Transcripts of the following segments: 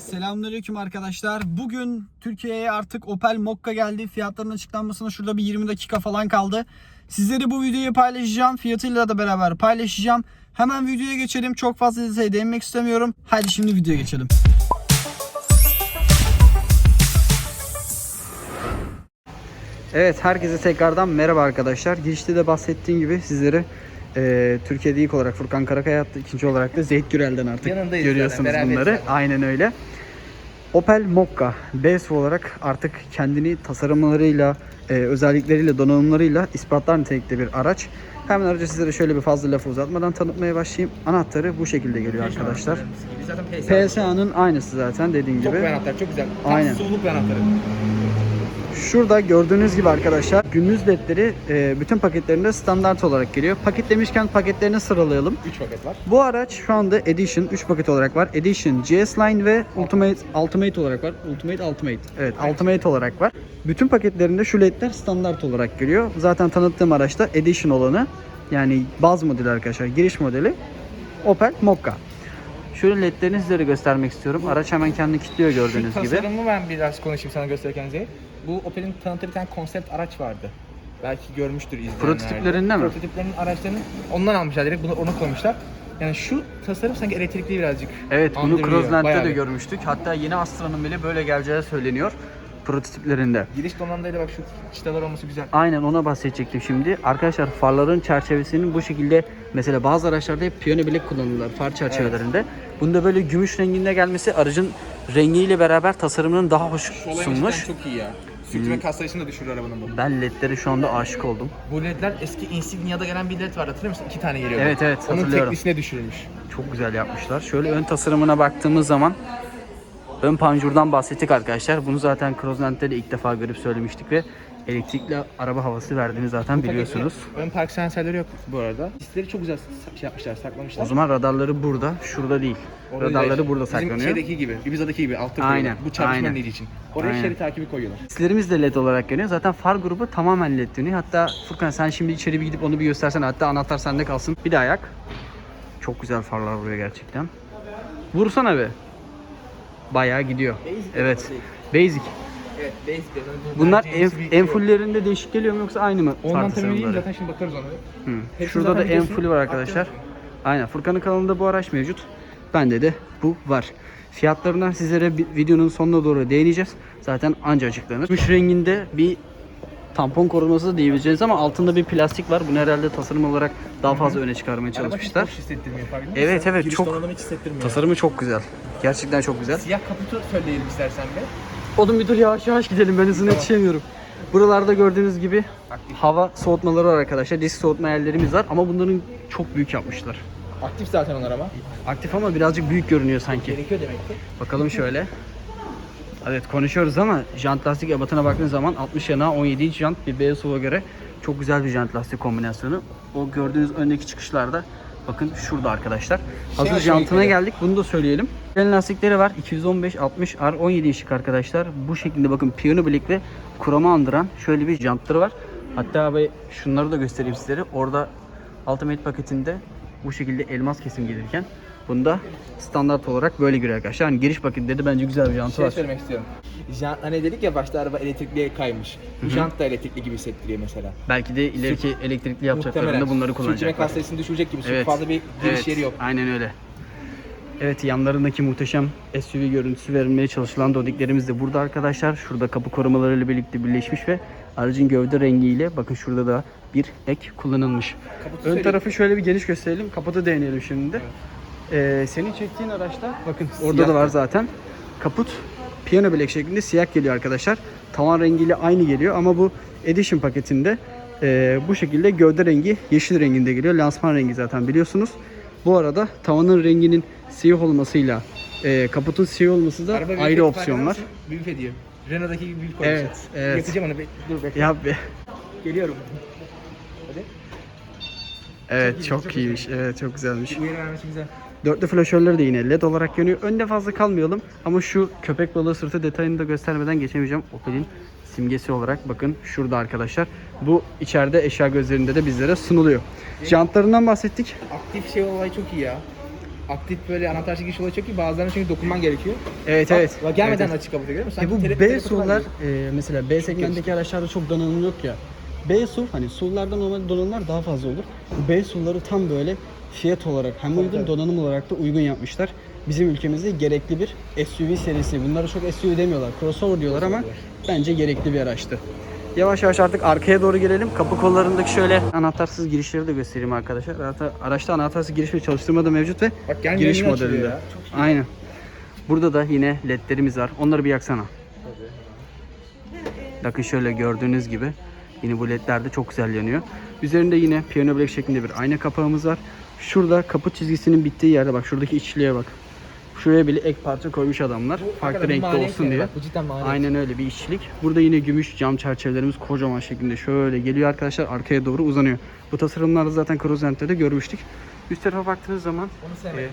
selamünaleyküm arkadaşlar. Bugün Türkiye'ye artık Opel Mokka geldi. Fiyatların açıklanmasına şurada bir 20 dakika falan kaldı. Sizlere bu videoyu paylaşacağım. Fiyatıyla da beraber paylaşacağım. Hemen videoya geçelim. Çok fazla detaya değinmek istemiyorum. Hadi şimdi videoya geçelim. Evet herkese tekrardan merhaba arkadaşlar. Girişte de bahsettiğim gibi sizlere e, Türkiye'de ilk olarak Furkan Karakaya attı. ikinci olarak da Zeyt Gürel'den artık Yanındayız görüyorsunuz zaten, bunları. zaten. Aynen öyle. Opel Mokka BSV olarak artık kendini tasarımlarıyla, e, özellikleriyle, donanımlarıyla ispatlar nitelikte bir araç. Hemen aracı sizlere şöyle bir fazla lafı uzatmadan tanıtmaya başlayayım. Anahtarı bu şekilde geliyor arkadaşlar. Zaten PSA. PSA'nın aynısı zaten dediğim Çok gibi. bir anahtar, çok güzel. Tam Aynen. sululuk bir anahtarı. Şurada gördüğünüz gibi arkadaşlar gündüz ledleri e, bütün paketlerinde standart olarak geliyor. Paket demişken paketlerini sıralayalım. 3 paket var. Bu araç şu anda Edition 3 paket olarak var. Edition, GS Line ve Ultimate Ultimate olarak var. Ultimate Ultimate. Evet, Ultimate olarak var. Bütün paketlerinde şu ledler standart olarak geliyor. Zaten tanıttığım araçta Edition olanı yani baz modeli arkadaşlar, giriş modeli Opel Mokka. Şöyle ledlerini sizlere göstermek istiyorum. Araç hemen kendini kilitliyor gördüğünüz Şu gibi. tasarımı ben biraz konuşayım sana gösterirken Zey. Bu Opel'in tanıttığı bir tane konsept araç vardı. Belki görmüştür izleyenler. Prototiplerinde mi? Prototiplerinin araçlarının ondan almışlar direkt bunu onu koymuşlar. Yani şu tasarım sanki elektrikli birazcık. Evet bunu andırıyor, Crossland'da bayağı da bir. görmüştük. Hatta yeni Astra'nın bile böyle geleceği söyleniyor prototiplerinde. Giriş donanımdayla bak şu çıtalar olması güzel. Aynen ona bahsedecektim şimdi. Arkadaşlar farların çerçevesinin bu şekilde mesela bazı araçlarda hep piyano bilek kullanırlar far çerçevelerinde. Bunda böyle gümüş renginde gelmesi aracın rengiyle beraber tasarımının daha hoş olay sunmuş. cidden çok iyi ya. Sürtünme kas sayısını da düşürür arabanın bu. Ben ledlere şu anda aşık oldum. Bu ledler eski Insignia'da gelen bir led vardı hatırlıyor musun? İki tane geliyordu. Evet, evet, Onun hatırlıyorum. teklisine düşürülmüş. Çok güzel yapmışlar. Şöyle ön tasarımına baktığımız zaman ön panjurdan bahsettik arkadaşlar. Bunu zaten Crossland'de de ilk defa görüp söylemiştik ve elektrikli araba havası verdiğini zaten biliyorsunuz. Ön park sensörleri yok bu arada. Sisleri çok güzel şey yapmışlar, saklamışlar. O zaman radarları burada, şurada değil. Orada radarları değil. burada Bizim saklanıyor. şeydeki gibi, Ibiza'daki gibi altta Aynen. Bu çarpışma aynen. için. Oraya Aynen. şerit takibi koyuyorlar. Sislerimiz de led olarak geliyor. Zaten far grubu tamamen led dönüyor. Hatta Furkan sen şimdi içeri bir gidip onu bir göstersen. Hatta anahtar sende kalsın. Bir de ayak. Çok güzel farlar vuruyor gerçekten. Vursana be. Bayağı gidiyor. evet. Basic. Evet, basic. Bunlar en, enfullerinde değişik geliyor mu yoksa aynı mı? Ondan edeyim tasarımları? zaten şimdi bakarız ona. Hı. Hepsi Şurada da videosu enfulü var arkadaşlar. Aynen. Furkan'ın kanalında bu araç mevcut. Bende de bu var. Fiyatlarından sizlere bir videonun sonuna doğru değineceğiz. Zaten anca açıklanır. Gümüş renginde bir tampon koruması diyebileceğiz ama altında bir plastik var. Bunu herhalde tasarım olarak daha fazla öne çıkarmaya Araba hiç çalışmışlar. hissettirmiyor farkında Evet, evet, Giriş çok- donanımı hiç hissettirmiyor. Tasarımı çok güzel. Gerçekten çok güzel. Siyah kaputu söyleyelim istersen be. Oğlum bir dur yavaş yavaş gidelim ben hızına yetişemiyorum. Buralarda gördüğünüz gibi hava soğutmaları var arkadaşlar. Disk soğutma yerlerimiz var ama bunların çok büyük yapmışlar. Aktif zaten onlar ama. Aktif ama birazcık büyük görünüyor sanki. Gerekiyor demek ki. Bakalım şöyle. Evet konuşuyoruz ama jant lastik ebatına baktığın zaman 60 yana 17 inç jant bir BSO'ya göre çok güzel bir jant lastik kombinasyonu. O gördüğünüz öndeki çıkışlarda bakın şurada arkadaşlar. Hazır aşağı jantına yukarı. geldik. Bunu da söyleyelim. Fren lastikleri var. 215 60 R 17 inçlik arkadaşlar. Bu şekilde bakın piyano bilek ve kroma andıran şöyle bir jantları var. Hatta abi şunları da göstereyim sizlere. Orada Ultimate paketinde bu şekilde elmas kesim gelirken bunda standart olarak böyle giriyor arkadaşlar. Hani giriş paketleri bence güzel bir jantı Şey var. söylemek istiyorum. Jant, hani dedik ya başta araba elektrikliye kaymış. Bu jant da elektrikli gibi hissettiriyor mesela. Belki de ileriki elektrikli yapacaklarında bunları Sürtünme kullanacaklar. kas sayısını düşürecek gibi. Evet. Fazla bir giriş Evet, yeri yok. Aynen öyle. Evet yanlarındaki muhteşem SUV görüntüsü verilmeye çalışılan dodiklerimiz de burada arkadaşlar. Şurada kapı korumalarıyla birlikte birleşmiş ve aracın gövde rengiyle bakın şurada da bir ek kullanılmış. Kaputu Ön tarafı şöyle bir geniş gösterelim. Kaputu değinelim şimdi de. Ee, senin çektiğin araçta bakın orada Siyah. da var zaten. Kaput piyano bilek şeklinde siyah geliyor arkadaşlar. Tavan rengiyle aynı geliyor ama bu Edition paketinde e, bu şekilde gövde rengi yeşil renginde geliyor. Lansman rengi zaten biliyorsunuz. Bu arada tavanın renginin siyah olmasıyla e, kaputun siyah olması da Araba ayrı opsiyonlar. Büyük ediyor. Renault'daki gibi büyük koymuşlar. Evet, evet. Yakacağım onu. Be- Dur bekle. Ya be. Geliyorum. Hadi. Evet çok, çok iyiymiş. Evet çok güzelmiş. Uyarı vermesi güzel. Dörtlü flaşörleri de yine led olarak yanıyor. Önde fazla kalmayalım ama şu köpek balığı sırtı detayını da göstermeden geçemeyeceğim. Opel'in simgesi olarak bakın şurada arkadaşlar. Bu içeride eşya gözlerinde de bizlere sunuluyor. Jantlarından bahsettik. Aktif şey olayı çok iyi ya. aktif böyle anahtar çekiş olayı çok iyi. Bazılarına çünkü dokunman gerekiyor. Evet Bak, evet. Bak gelmeden Evet, açık kapatıyor görüyor musun? E bu tele- B SUV'lar e, mesela B segmentteki araçlarda çok donanım yok ya. B SUV hani SUV'larda normalde donanımlar daha fazla olur. Bu B SUV'ları tam böyle fiyat olarak hem uygun donanım olarak da uygun yapmışlar. Bizim ülkemizde gerekli bir SUV serisi. Bunlara çok SUV demiyorlar. Crossover diyorlar ama bence gerekli bir araçtı. Yavaş yavaş artık arkaya doğru gelelim. Kapı kollarındaki şöyle anahtarsız girişleri de göstereyim arkadaşlar. Araçta anahtarsız giriş ve çalıştırma da mevcut ve Bak gelmeyen giriş modelinde. ya. Aynen. Burada da yine ledlerimiz var. Onları bir yaksana. Bakın şöyle gördüğünüz gibi yine bu ledler de çok güzel yanıyor. Üzerinde yine piyano black şeklinde bir ayna kapağımız var. Şurada kapı çizgisinin bittiği yerde bak şuradaki içliğe bak. Şuraya bile ek parça koymuş adamlar. Farklı bu renkte maliyet olsun diye. Bak, bu cidden maliyet. Aynen öyle bir işçilik. Burada yine gümüş cam çerçevelerimiz kocaman şeklinde şöyle geliyor arkadaşlar arkaya doğru uzanıyor. Bu tasarımları zaten Cruzente'de de görmüştük. Üst tarafa baktığınız zaman Onu sevmedim.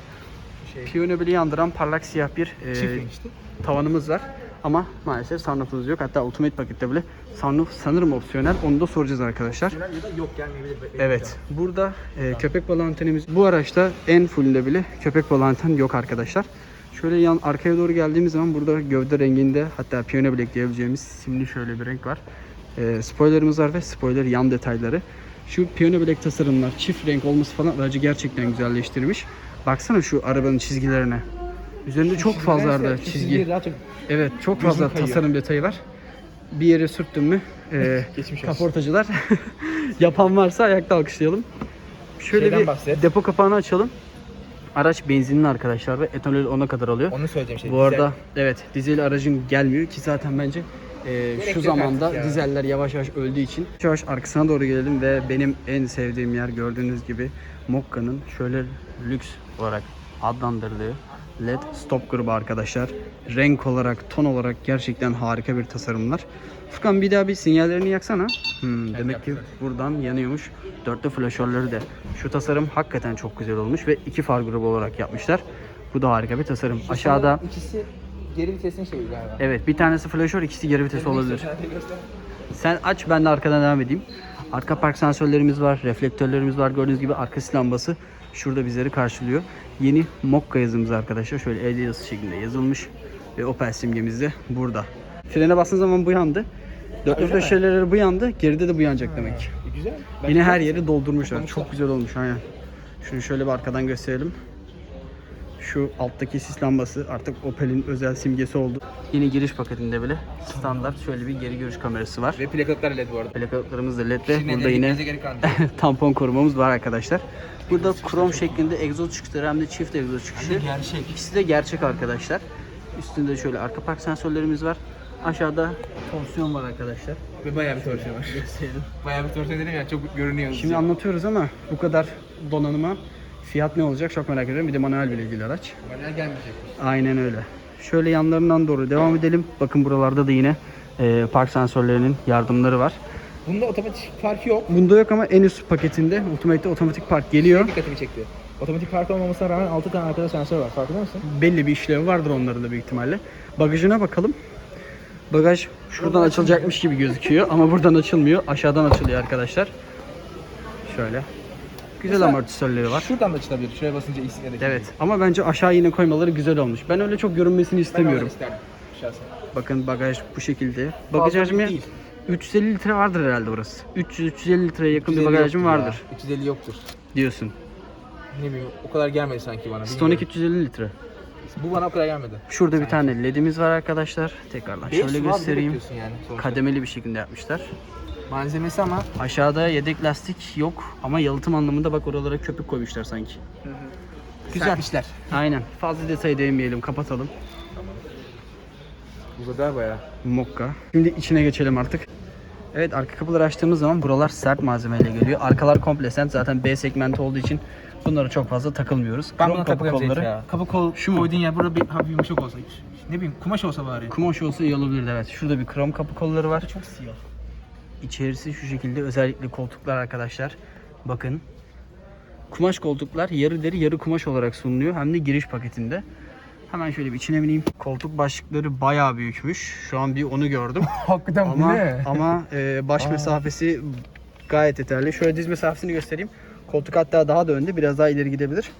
şey. piyano bili yandıran parlak siyah bir e, Çift tavanımız var. Ama maalesef sunroofumuz yok. Hatta Ultimate pakette bile sunroof sanırım opsiyonel. Onu da soracağız arkadaşlar. Ya da yok gelmeyebilir. Evet. Burada e, köpek balığı antenimiz. Bu araçta en fullünde bile köpek balığı anten yok arkadaşlar. Şöyle yan arkaya doğru geldiğimiz zaman burada gövde renginde hatta piyano black diyebileceğimiz simli şöyle bir renk var. E, spoilerımız var ve spoiler yan detayları. Şu piyano black tasarımlar, çift renk olması falan aracı gerçekten güzelleştirmiş. Baksana şu arabanın çizgilerine. Üzerinde çok fazla arada çizgi. Evet çok fazla tasarım detayı var. Bir yere sürttün mü e, kaportacılar yapan varsa ayakta alkışlayalım. Şöyle Şeyden bir bahset. depo kapağını açalım. Araç benzinli arkadaşlar ve etanol 10'a kadar alıyor. onu söyleyeceğim şey. Bu arada evet dizel aracın gelmiyor ki zaten bence e, şu zamanda ya. dizeller yavaş yavaş öldüğü için yavaş arkasına doğru gelelim ve benim en sevdiğim yer gördüğünüz gibi Mokka'nın şöyle lüks olarak adlandırdığı LED stop grubu arkadaşlar. Renk olarak, ton olarak gerçekten harika bir tasarımlar. Furkan bir daha bir sinyallerini yaksana. Hmm, demek ki buradan yanıyormuş. Dörtlü flaşörleri de. Şu tasarım hakikaten çok güzel olmuş ve iki far grubu olarak yapmışlar. Bu da harika bir tasarım. Aşağıda ikisi geri vitesin şeyi galiba. Evet bir tanesi flaşör ikisi geri vites olabilir. Sen aç ben de arkadan devam edeyim. Arka park sensörlerimiz var, reflektörlerimiz var. Gördüğünüz gibi arka sis lambası şurada bizleri karşılıyor. Yeni Mokka yazımız arkadaşlar. Şöyle el yazısı şeklinde yazılmış. Ve Opel simgemiz de burada. Frene bastığın zaman bu yandı. Öyle mi? flaşörleri bu yandı. Geride de bu yanacak demek. E, güzel. Ben Yine her yeri doldurmuşlar. Çok güzel olmuş aynen. Şunu şöyle bir arkadan gösterelim. Şu alttaki sis lambası artık Opel'in özel simgesi oldu. Yeni giriş paketinde bile standart şöyle bir geri görüş kamerası var. Ve plakalıklar LED bu arada. Plakalarımız da led ve burada ne- yine tampon korumamız var arkadaşlar. Burada krom şeklinde egzoz çıkışları hem de çift egzoz çıkışı. gerçek. İkisi de gerçek arkadaşlar. Üstünde şöyle arka park sensörlerimiz var. Aşağıda torsiyon var arkadaşlar. Ve bayağı bir torsiyon var. Bayağı bir torsiyon dedim ya çok görünüyor. Şimdi anlatıyoruz ama bu kadar donanıma fiyat ne olacak çok merak ediyorum. Bir de manuel bile ilgili araç. Manuel gelmeyecek. Aynen öyle. Şöyle yanlarından doğru devam edelim. Bakın buralarda da yine e, park sensörlerinin yardımları var. Bunda otomatik farkı yok. Bunda yok ama en üst paketinde Ultimate'de otomatik park geliyor. Dikkatimi çekti. Otomatik park olmamasına rağmen 6 tane arkada sensör var. Farkında mısın? Belli bir işlevi vardır onların da büyük ihtimalle. Bagajına bakalım. Bagaj şuradan açılacakmış gibi gözüküyor ama buradan açılmıyor. Aşağıdan açılıyor arkadaşlar. Şöyle. Güzel Mesela amortisörleri var. Şuradan da açılabilir. Şuraya basınca iyisi gerekiyor. Evet ama bence aşağı yine koymaları güzel olmuş. Ben öyle çok görünmesini Ben istemiyorum. öyle isterdim şahsen. Bakın bagaj bu şekilde. Bagaj Fazla büyük değil. 350 litre vardır herhalde burası. 300-350 litreye yakın bir 350 bagajım yoktur vardır Ya. 350 yoktur. diyorsun. Ne bileyim o kadar gelmedi sanki bana. Stonic bilmiyorum. 350 litre. Bu bana o kadar gelmedi. Şurada bir tane ledimiz var arkadaşlar. Tekrardan Beş şöyle su abi, ne göstereyim. bekliyorsun Yani, sonuçta? Kademeli bir şekilde yapmışlar. Malzemesi ama Aşağıda yedek lastik yok ama yalıtım anlamında bak oralara köpük koymuşlar sanki. Güzel. serpmişler. Aynen. Fazla detaya değinmeyelim, kapatalım. Uzadılar bayağı. Mokka. Şimdi içine geçelim artık. Evet arka kapıları açtığımız zaman buralar sert malzemeyle geliyor. Arkalar komple sert zaten B segmenti olduğu için bunlara çok fazla takılmıyoruz. Ben buna kapı kolları. ya. Kapı kol Şu mu? koyduğun yer burada bir hafif yumuşak olsa. Ne bileyim kumaş olsa bari. Kumaş olsa iyi olabilirdi evet. Şurada bir krom kapı kolları var. Çok siyah. İçerisi şu şekilde özellikle koltuklar arkadaşlar. Bakın. Kumaş koltuklar yarı deri yarı kumaş olarak sunuluyor. Hem de giriş paketinde. Hemen şöyle bir içine bineyim. Koltuk başlıkları bayağı büyükmüş. Şu an bir onu gördüm. Hakikaten ama ama e, baş Aa. mesafesi gayet yeterli. Şöyle diz mesafesini göstereyim. Koltuk hatta daha da önde. Biraz daha ileri gidebilir.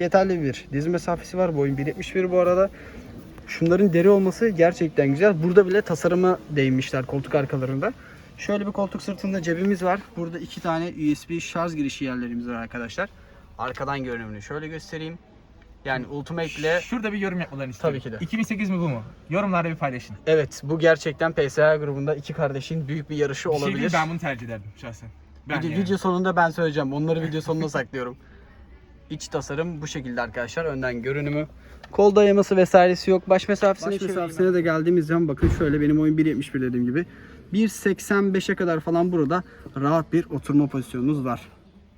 yeterli bir diz mesafesi var. Boyun 1.71 bu arada. Şunların deri olması gerçekten güzel. Burada bile tasarıma değinmişler koltuk arkalarında. Şöyle bir koltuk sırtında cebimiz var. Burada iki tane USB şarj girişi yerlerimiz var arkadaşlar. Arkadan görünümünü şöyle göstereyim. Yani Ultimate ile Şurada bir yorum yapmalarını istiyorum. Tabii ki de. 2008 mi bu mu? Yorumlarda bir paylaşın. evet bu gerçekten PSA grubunda iki kardeşin büyük bir yarışı Bir şey olabilir. diyeyim, ben bunu tercih ederdim şahsen. Ben video, yani. video sonunda ben söyleyeceğim. Onları video sonuna saklıyorum. İç tasarım bu şekilde arkadaşlar. Önden görünümü. Kol dayaması vesairesi yok. Baş mesafesine, Baş mesafesine de geldiğimiz zaman bakın şöyle benim oyun 1.71 dediğim gibi. 1.85'e kadar falan burada rahat bir oturma pozisyonunuz var.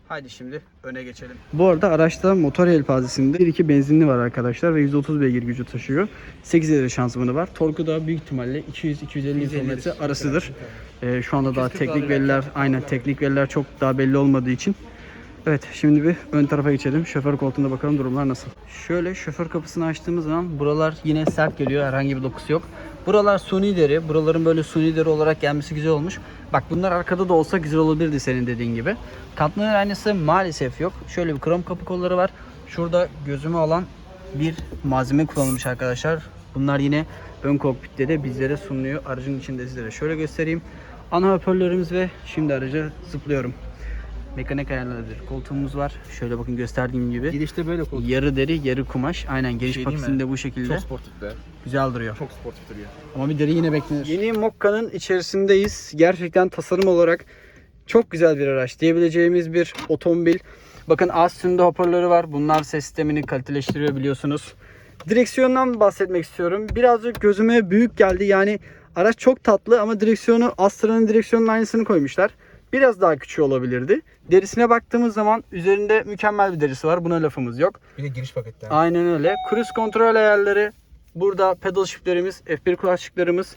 Haydi şimdi öne geçelim. Bu arada araçta motor yelpazesinde 1.2 benzinli var arkadaşlar ve 130 beygir gücü taşıyor. 8 ileri şanzımanı var. Torku da büyük ihtimalle 200-250 Nm arasıdır. Ee, şu anda daha 240 teknik veriler aynen teknik veriler çok daha belli olmadığı için Evet şimdi bir ön tarafa geçelim. Şoför koltuğunda bakalım durumlar nasıl. Şöyle şoför kapısını açtığımız zaman buralar yine sert geliyor. Herhangi bir dokusu yok. Buralar suni deri. Buraların böyle suni deri olarak gelmesi güzel olmuş. Bak bunlar arkada da olsa güzel olabilirdi senin dediğin gibi. Katlanır aynası maalesef yok. Şöyle bir krom kapı kolları var. Şurada gözüme alan bir malzeme kullanılmış arkadaşlar. Bunlar yine ön kokpitte de bizlere sunuluyor. Aracın içinde sizlere şöyle göstereyim. Ana hoparlörümüz ve şimdi araca zıplıyorum. Mekanik ayarlarıdır. Koltuğumuz var. Şöyle bakın gösterdiğim gibi. Girişte böyle koltuk. Yarı deri, yarı kumaş. Aynen geniş Şey patisinde bu şekilde. Çok sportif be. Güzel duruyor. Çok sportif duruyor. Ama bir deri yine beklenir. Yeni Mokka'nın içerisindeyiz. Gerçekten tasarım olarak çok güzel bir araç diyebileceğimiz bir otomobil. Bakın az üstünde hoparlörü var. Bunlar ses sistemini kaliteleştiriyor biliyorsunuz. Direksiyondan bahsetmek istiyorum. Birazcık gözüme büyük geldi. Yani araç çok tatlı ama direksiyonu Astra'nın direksiyonunun aynısını koymuşlar. Biraz daha küçük olabilirdi. Derisine baktığımız zaman üzerinde mükemmel bir derisi var. Buna lafımız yok. Bir de giriş paketler. Aynen öyle. Cruise kontrol ayarları. Burada pedal shiftlerimiz, F1 kulakçıklarımız,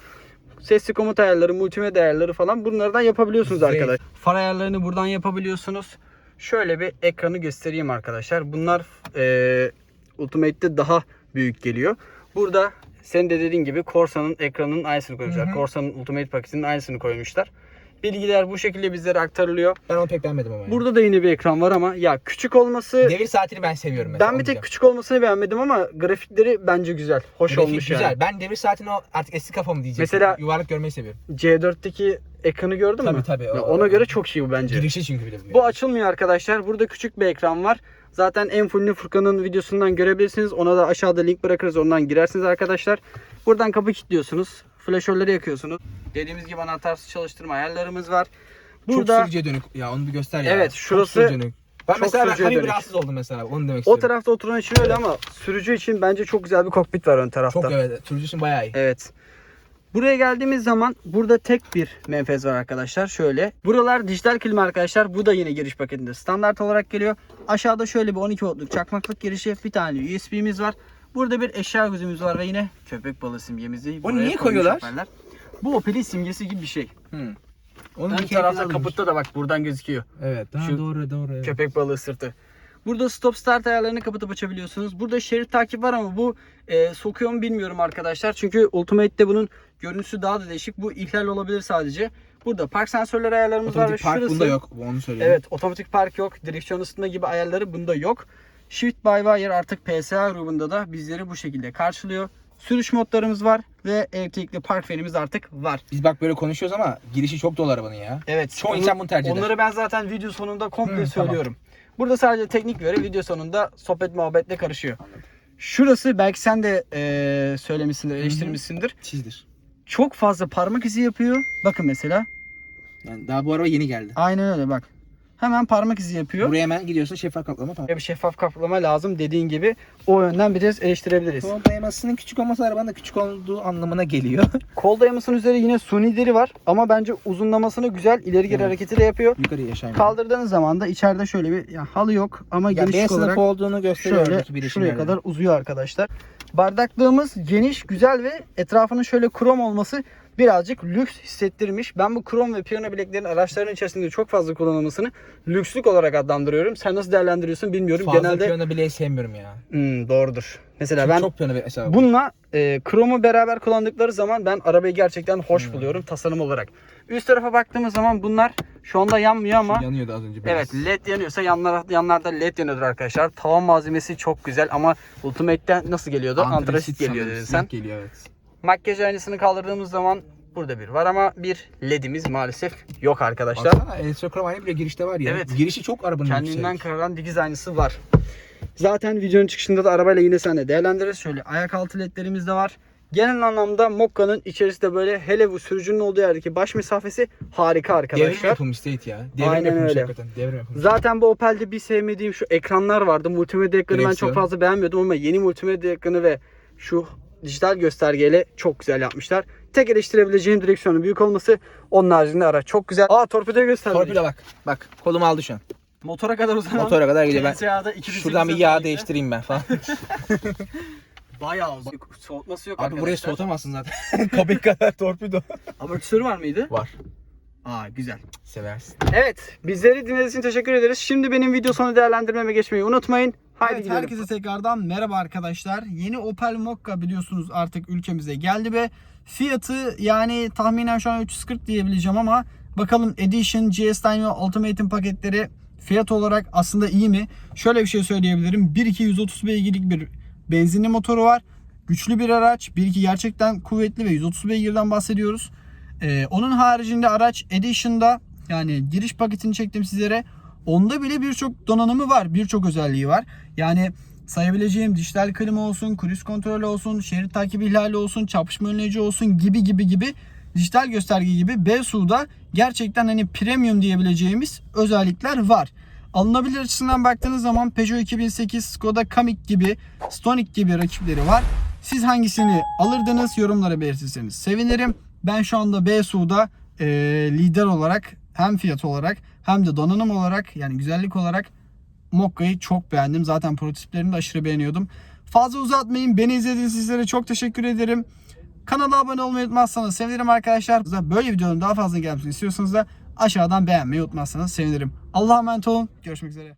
sesli komut ayarları, multimedya ayarları falan bunlardan yapabiliyorsunuz Zevk. arkadaşlar. Far ayarlarını buradan yapabiliyorsunuz. Şöyle bir ekranı göstereyim arkadaşlar. Bunlar eee Ultimate'de daha büyük geliyor. Burada senin de dediğin gibi Corsa'nın ekranının aynısını koymuşlar. Hı hı. Corsa'nın Ultimate paketinin aynısını koymuşlar. Bilgiler bu şekilde bizlere aktarılıyor. Ben onu pek beğenmedim ama. yani. Burada da yine bir ekran var ama ya küçük olması Devir saatini ben seviyorum mesela. ben bir tek diyeceğim. küçük olmasını beğenmedim ama grafikleri bence güzel. Hoş Grafik olmuş güzel. yani. Ben devir saatini artık eski kafamı diyecektim. Mesela- Yuvarlak görmeyi seviyorum. C4'teki ekranı gördün Tabii, mü? tabii. O- ona göre çok iyi bu bence. Girişi çünkü bir de bu. Bu açılmıyor arkadaşlar. Burada küçük bir ekran var. Zaten en fullünü Furkan'ın videosundan görebilirsiniz. Ona da aşağıda link bırakırız. Ondan girersiniz arkadaşlar. Buradan kapı kilitliyorsunuz. Flaşörleri yakıyorsunuz. Dediğimiz gibi anahtarsız çalıştırma ayarlarımız var. Burada Çok sürücüye dönük. Ya onu bir göster ya. Evet, Çok şurası sürücüye dönük. Ben çok mesela ben hani rahatsız oldum mesela. Onu demek o istiyorum. tarafta oturan için öyle ama sürücü için bence çok güzel bir kokpit var ön tarafta. Çok evet. Sürücü için bayağı iyi. Evet. Buraya geldiğimiz zaman burada tek bir menfez var arkadaşlar. Şöyle. Buralar dijital klima arkadaşlar. Bu da yine giriş paketinde standart olarak geliyor. Aşağıda şöyle bir 12 voltluk çakmaklık girişi. Bir tane USB'miz var. Burada bir eşya gözümüz var ve yine köpek balığı simgemizi buraya niye koyuyorlar? Opel'ler. Bu Opel'in simgesi gibi bir şey. Hı. Onun bir tarafta kaputta da bak buradan gözüküyor. Evet. Ha, Şu doğru doğru. Evet. Köpek balığı sırtı. Burada stop start ayarlarını kapatıp açabiliyorsunuz. Burada şerit takip var ama bu e, sokuyor mu bilmiyorum arkadaşlar. Çünkü Ultimate'de bunun görüntüsü daha da değişik. Bu ihlal olabilir sadece. Burada park sensörleri ayarlarımız var ve Otomatik park şurası. bunda yok. Onu söyleyeyim. Evet otomatik park yok. Direksiyon ısıtma gibi ayarları bunda yok. Shift by Wire artık PSA grubunda da bizleri bu şekilde karşılıyor. Sürüş modlarımız var ve elektrikli park frenimiz artık var. Biz bak böyle konuşuyoruz ama girişi çok dolu arabanın ya. Evet. Çoğu onu- insan bunu tercih eder. Onları ben zaten video sonunda komple Hı, söylüyorum. Burada sadece teknik veri video sonunda sohbet muhabbetle karışıyor. Şurası belki sen de eee söylemişsindir, eleştirmişsindir. Çizdir. Çok fazla parmak izi yapıyor. Bakın mesela. Yani daha bu araba yeni geldi. Aynen öyle bak. Hemen parmak izi yapıyor. Buraya hemen gidiyorsun şeffaf kaplama. Buraya bir şeffaf kaplama lazım dediğin gibi. O yönden biraz eleştirebiliriz. Kol dayamasının küçük olması arabanın da küçük olduğu anlamına geliyor. Kol dayamasının üzeri yine suni deri var. Ama bence uzunlamasını güzel ileri geri Evet. hareketi de yapıyor. Yukarı yaşayın. Kaldırdığınız zaman da içeride şöyle bir ya, halı yok ama B genişlik olarak olduğunu gösteriyor şöyle şuraya kadar uzuyor arkadaşlar. Bardaklığımız geniş, güzel ve etrafının şöyle krom olması birazcık lüks hissettirmiş. Ben bu krom ve piyano bileklerin araçların içerisinde çok fazla kullanılmasını lükslük olarak adlandırıyorum. Sen nasıl değerlendiriyorsun bilmiyorum. Fazla Genelde piyano bileği sevmiyorum ya. Hmm, doğrudur. Mesela Çünkü ben çok piyano mesela. Bununla e, kromu beraber kullandıkları zaman ben arabayı gerçekten hoş Hmm. buluyorum tasarım olarak. Üst tarafa baktığımız zaman bunlar şu anda yanmıyor ama yanıyordu az önce biraz. evet led yanıyorsa yanlar, yanlarda led yanıyordur arkadaşlar. Tavan malzemesi çok güzel ama Ultimate'de nasıl geliyordu? Antrasit geliyor dedin sen. geliyor evet. Makyaj aynasını kaldırdığımız zaman burada bir var ama bir ledimiz maalesef yok arkadaşlar. Baksana aynı bile girişte var ya. Evet. Girişi çok arabanın Kendinden yüksek. kararan dikiz aynısı var. Zaten videonun çıkışında da arabayla yine sen de değerlendiririz. Şöyle ayak altı ledlerimiz de var. Genel anlamda Mokka'nın içerisi de böyle hele bu sürücünün olduğu yerdeki baş mesafesi harika Devrim arkadaşlar. yapılmış State ya. Devrim Aynen yapılmış öyle. hakikaten. Devrim yapılmış. Zaten bu Opel'de bir sevmediğim şu ekranlar vardı. Multimedya ekranı ben Direksiyon. çok fazla beğenmiyordum ama yeni multimedya ekranı ve şu dijital göstergeyle çok güzel yapmışlar. Tek eleştirebileceğim direksiyonun büyük olması. Onun haricinde araç çok güzel. Aa torpidoyu gösterdi. Torpido bak. Bak kolum aldı şu an. Motora kadar uzanan. Motora kadar gidiyor. Ben TSA'da 2008 şuradan bir yağ değiştireyim ben falan. Bayağı uzun. Soğutması yok Abi arkadaşlar. burayı soğutamazsın zaten. Kabik kadar torpido. Amortisörü var mıydı? Var. Aa güzel. Seversin. Evet bizleri dinlediğiniz için teşekkür ederiz. Şimdi benim video sonu değerlendirmeme geçmeyi unutmayın. Haydi Evet, gidelim. herkese tekrardan merhaba arkadaşlar. Yeni Opel Mokka biliyorsunuz artık ülkemize geldi ve fiyatı yani tahminen şu an 340 diyebileceğim ama bakalım Edition, GS Line ve Ultimate'in paketleri fiyat olarak aslında iyi mi? Şöyle bir şey söyleyebilirim. 1.2 130 beygirlik bir benzinli motoru var. Güçlü bir araç. 1.2 gerçekten kuvvetli ve 130 beygirden bahsediyoruz. Ee, onun haricinde araç Edition'da yani giriş paketini çektim sizlere. Onda bile birçok donanımı var. Birçok özelliği var. Yani sayabileceğim dijital klima olsun, cruise kontrol olsun, şerit takibi ihlali olsun, çarpışma önleyici olsun gibi gibi gibi dijital gösterge gibi BSU'da gerçekten hani premium diyebileceğimiz özellikler var. Alınabilir açısından baktığınız zaman Peugeot 2008, Skoda Kamiq gibi, Stonic gibi rakipleri var. Siz hangisini alırdınız yorumlara belirtirseniz sevinirim. Ben şu anda BSU'da eee, lider olarak hem fiyat olarak hem de donanım olarak yani güzellik olarak Mokka'yı çok beğendim. Zaten prototiplerini de aşırı beğeniyordum. Fazla uzatmayın. Beni izlediğiniz sizlere çok teşekkür ederim. Kanala abone olmayı unutmazsanız sevinirim arkadaşlar. Böyle videoların daha fazla gelmesini istiyorsanız da aşağıdan beğenmeyi unutmazsanız sevinirim. Allah'a emanet olun. Görüşmek üzere.